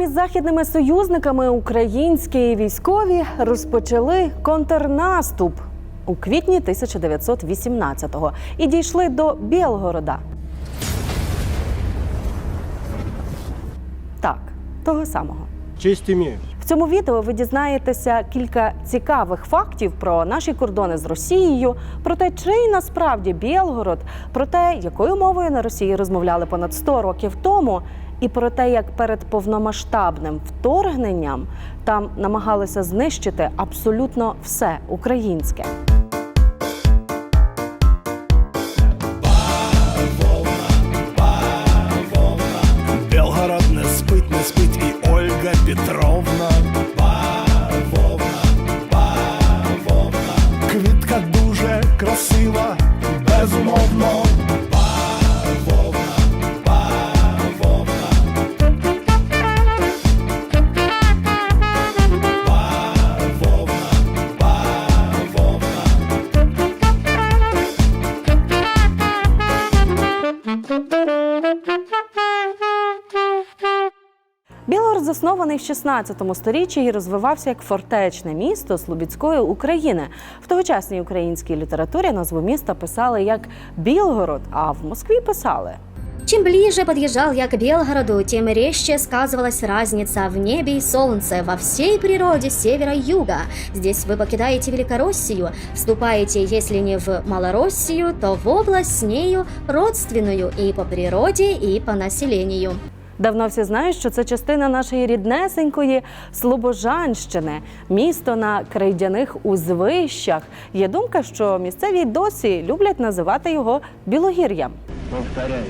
Разом із західними союзниками українські військові розпочали контрнаступ у квітні 1918-го і дійшли до Білгорода. Так, того самого. Честь имею. В цьому відео ви дізнаєтеся кілька цікавих фактів про наші кордони з Росією, про те, чий насправді Білгород, про те, якою мовою на Росії розмовляли понад 100 років тому, і про те, як перед повномасштабним вторгненням там намагалися знищити абсолютно все українське. Белгород не спить, не спить і Ольга Петровна. Квітка дуже красива, безумовно. Білгород заснований в 16 сторіччі і розвивався як фортечне місто Слобідської України. В тогочасній українській літературі назву міста писали як Білгород, а в Москві писали Чем ближе подъезжал я к Белгороду, тем резче сказывалась разница в небе и солнце во всей природе севера и юга. Здесь вы покидаете Великороссию, вступаете, если не в Малороссию, то в область с нею родственную и по природе, и по населению. Давно всі знають, що це частина нашої ріднесенької Слобожанщини, місто на крейдяних узвищах. Є думка, що місцеві й досі люблять називати його Білогір'ям. Повторяю,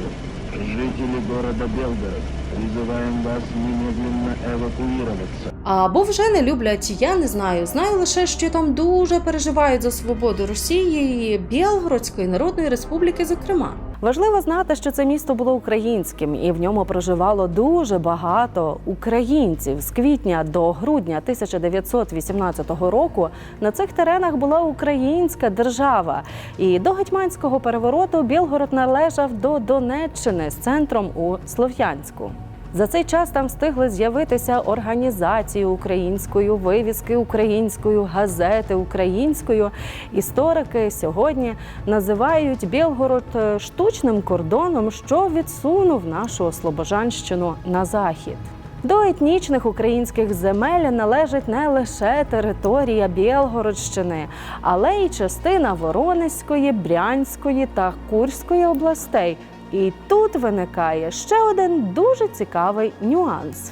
жители города Белгород, призываємо вас немедленно эвакуироваться. Або вже не люблять, я не знаю. Знаю лише, що там дуже переживають за свободу Росії і Білгородської Народної Республіки, зокрема. Важливо знати, що це місто було українським, і в ньому проживало дуже багато українців. З квітня до грудня 1918 року на цих теренах була українська держава. І до гетьманського перевороту Білгород належав до Донеччини з центром у Слов'янську. За цей час там встигли з'явитися організації українською, вивіски українською, газети українською. Історики сьогодні називають Білгород е, штучним кордоном, що відсунув нашу Слобожанщину на захід. До етнічних українських земель належить не лише територія Білгородщини, але й частина Воронезької, Брянської та Курської областей. І тут виникає ще один дуже цікавий нюанс.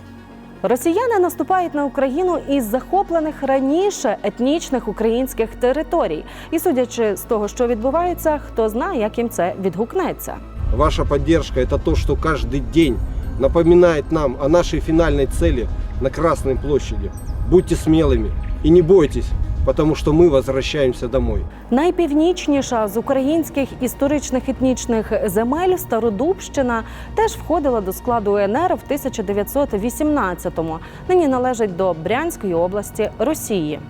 Росіяни наступають на Україну із захоплених раніше етнічних українських територій. І судячи з того, що відбувається, хто знає, як їм це відгукнеться. Ваша поддержка – это то, что каждый день напоминает нам о нашей финальной цели на Красной площади. Будьте смелыми и не бойтесь, потому что мы возвращаемся домой. Найпівнічніша з українських історичних етнічних земель Стародубщина теж входила до складу УНР в 1918-му. Нині належить до Брянської області Росії.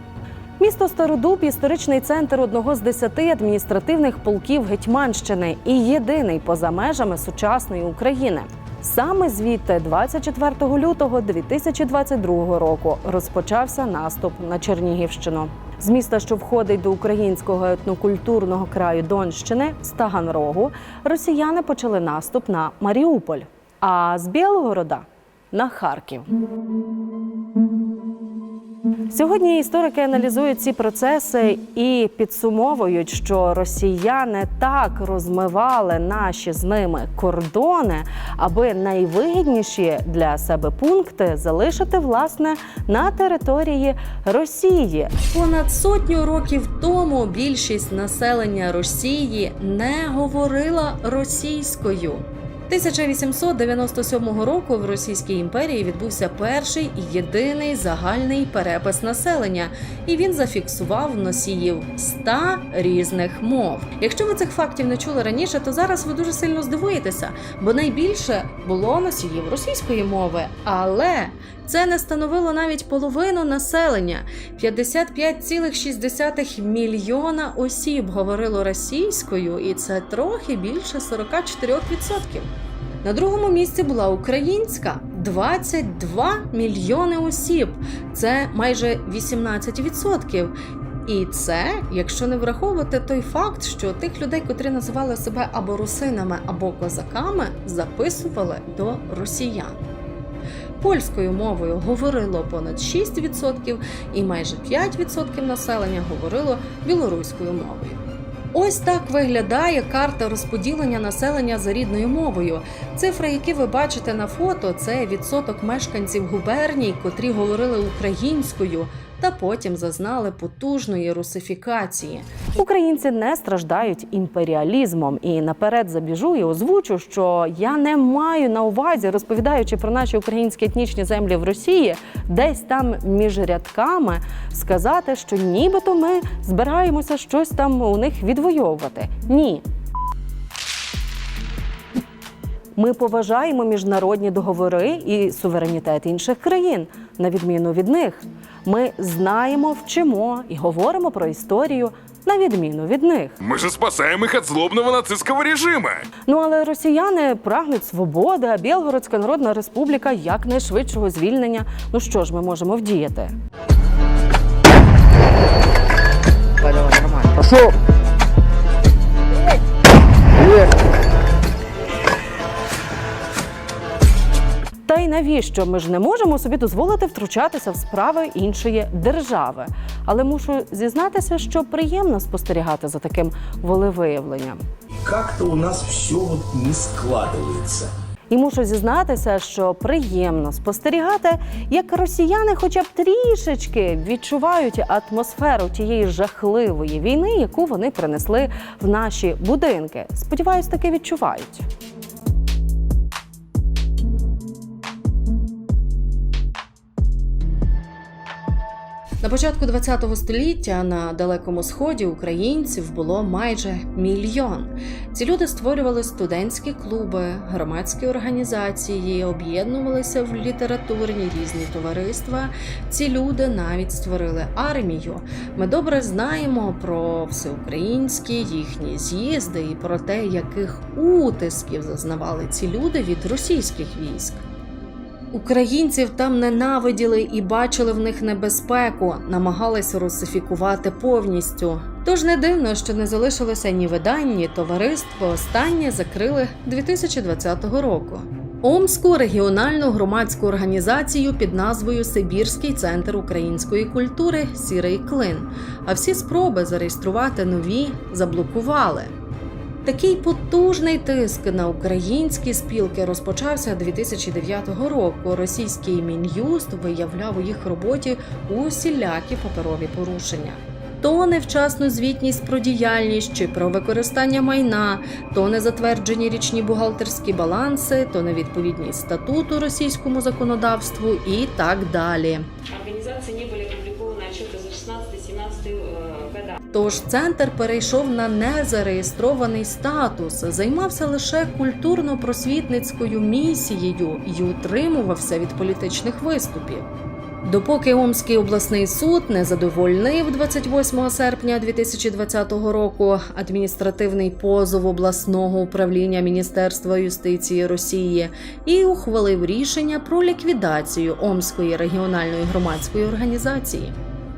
Місто Стародуб історичний центр одного з десяти адміністративних полків Гетьманщини і єдиний поза межами сучасної України. Саме звідти, 24 лютого 2022 року, розпочався наступ на Чернігівщину. З міста, що входить до українського етнокультурного краю Донщини, з Таганрогу, росіяни почали наступ на Маріуполь, а з Білгорода на Харків. Сьогодні історики аналізують ці процеси і підсумовують, що росіяни так розмивали наші з ними кордони, аби найвигідніші для себе пункти залишити власне на території Росії. Понад сотню років тому більшість населення Росії не говорила російською. 1897 року в Російській імперії відбувся перший і єдиний загальний перепис населення, і він зафіксував носіїв 100 різних мов. Якщо ви цих фактів не чули раніше, то зараз ви дуже сильно здивуєтеся, бо найбільше було носіїв російської мови, але це не становило навіть половину населення. 55,6 мільйона осіб говорило російською, і це трохи більше 44%. На другому місці була українська 22 мільйони осіб. Це майже 18%. І це, якщо не враховувати той факт, що тих людей, котрі називали себе або русинами, або козаками, записували до росіян. Польською мовою говорило понад 6%, і майже 5% населення говорило білоруською мовою. Ось так виглядає карта розподілення населення за рідною мовою. Цифри, які ви бачите на фото, це відсоток мешканців губерній, котрі говорили українською, та потім зазнали потужної русифікації. Українці не страждають імперіалізмом і наперед забіжу і озвучу, що я не маю на увазі, розповідаючи про наші українські етнічні землі в Росії, десь там між рядками сказати, що нібито ми збираємося щось там у них відвоювати. Ні. Ми поважаємо міжнародні договори і суверенітет інших країн, на відміну від них. Ми знаємо, вчимо і говоримо про історію на відміну від них. Ми же спасаємо їх від злобного нацистського режиму. Ну але росіяни прагнуть свободи, а Білгородська Народна Республіка якнайшвидшого звільнення. Ну що ж ми можемо вдіяти? Та й навіщо ми ж не можемо собі дозволити втручатися в справи іншої держави? Але мушу зізнатися, що приємно спостерігати за таким волевиявленням. Как-то у нас все не складывается. І мушу зізнатися, що приємно спостерігати, як росіяни, хоча б трішечки відчувають атмосферу тієї жахливої війни, яку вони принесли в наші будинки. Сподіваюсь, таки відчувають. На початку ХХ століття на далекому сході українців було майже мільйон. Ці люди створювали студентські клуби, громадські організації, об'єднувалися в літературні різні товариства. Ці люди навіть створили армію. Ми добре знаємо про всеукраїнські їхні з'їзди і про те, яких утисків зазнавали ці люди від російських військ. Українців там ненавиділи і бачили в них небезпеку, намагалися русифікувати повністю. Тож не дивно, що не залишилося ні видань, ні товариств, бо останнє закрили 2020 року. Омську регіональну громадську організацію під назвою Сибірський центр української культури Сірий Клин. А всі спроби зареєструвати нові заблокували. Такий потужний тиск на українські спілки розпочався 2009 року. Російський мін'юст виявляв у їх роботі усілякі паперові порушення. То невчасну звітність про діяльність чи про використання майна, то незатверджені річні бухгалтерські баланси, то невідповідність статуту російському законодавству і так далі. Организации не Тож центр перейшов на незареєстрований статус, займався лише культурно-просвітницькою місією і утримувався від політичних виступів. Допоки Омський обласний суд не задовольнив 28 серпня 2020 року адміністративний позов обласного управління Міністерства юстиції Росії і ухвалив рішення про ліквідацію Омської регіональної громадської організації.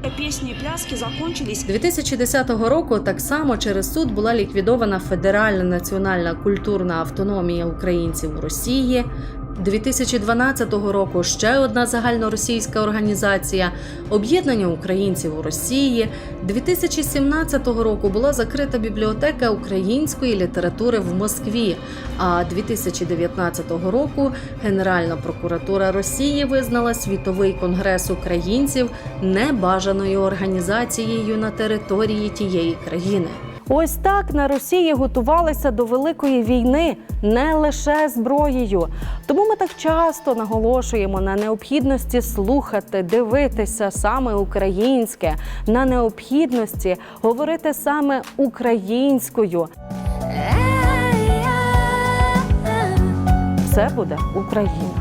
Песни и пляски закончились. 2010 року так само через суд була ліквідована Федеральна національна культурна автономія українців у Росії. 2012 року ще одна загальноросійська організація Об'єднання українців у Росії. 2017 року була закрита бібліотека української літератури в Москві. А 2019 року Генеральна прокуратура Росії визнала світовий конгрес українців небажаною організацією на території тієї країни. Ось так на Росії готувалися до великої війни не лише зброєю. Тому ми так часто наголошуємо на необхідності слухати, дивитися саме українське, на необхідності говорити саме українською. Все буде Україна.